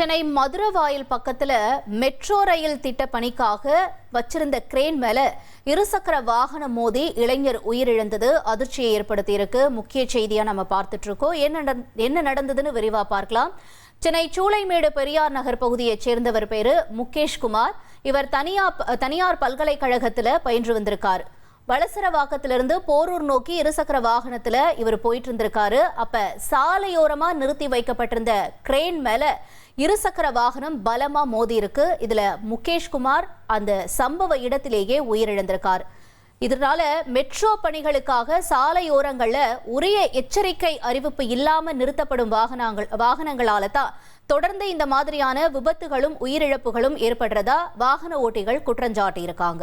சென்னை மதுரவாயில் பக்கத்துல metro rail திட்ட பணிக்காக வச்சிருந்த கிரேன் மேல இருசக்கர வாகனம் மோதி இளைஞர் உயிரிழந்தது. அதிர்ச்சியை ஏற்படுத்தியிருக்கு. முக்கிய செய்தியா நம்ம பார்த்துட்டு இருக்கோம். என்ன நடந்- என்ன நடந்ததுன்னு விரிவா பார்க்கலாம். சென்னை சூளைமேடு பெரியார் நகர் பகுதியைச் சேர்ந்தவர் பேரு முகேஷ் குமார் இவர் தனியார் தனியார் பல்கலைக்கழகத்தில் பயின்று வந்திருக்கார். வளசரவாக்கத்திலிருந்து போரூர் நோக்கி இருசக்கர வாகனத்துல இவர் போயிட்டு இருந்திருக்காரு அப்ப சாலையோரமா நிறுத்தி வைக்கப்பட்டிருந்த கிரேன் மேல இருசக்கர வாகனம் பலமா மோதி இருக்கு இதுல முகேஷ் குமார் அந்த சம்பவ இடத்திலேயே உயிரிழந்திருக்கார். இதனால மெட்ரோ பணிகளுக்காக சாலையோரங்கள்ல உரிய எச்சரிக்கை அறிவிப்பு இல்லாம நிறுத்தப்படும் வாகனங்கள் வாகனங்களால தான் தொடர்ந்து இந்த மாதிரியான விபத்துகளும் உயிரிழப்புகளும் ஏற்படுறதா வாகன ஓட்டிகள் குற்றஞ்சாட்டியிருக்காங்க.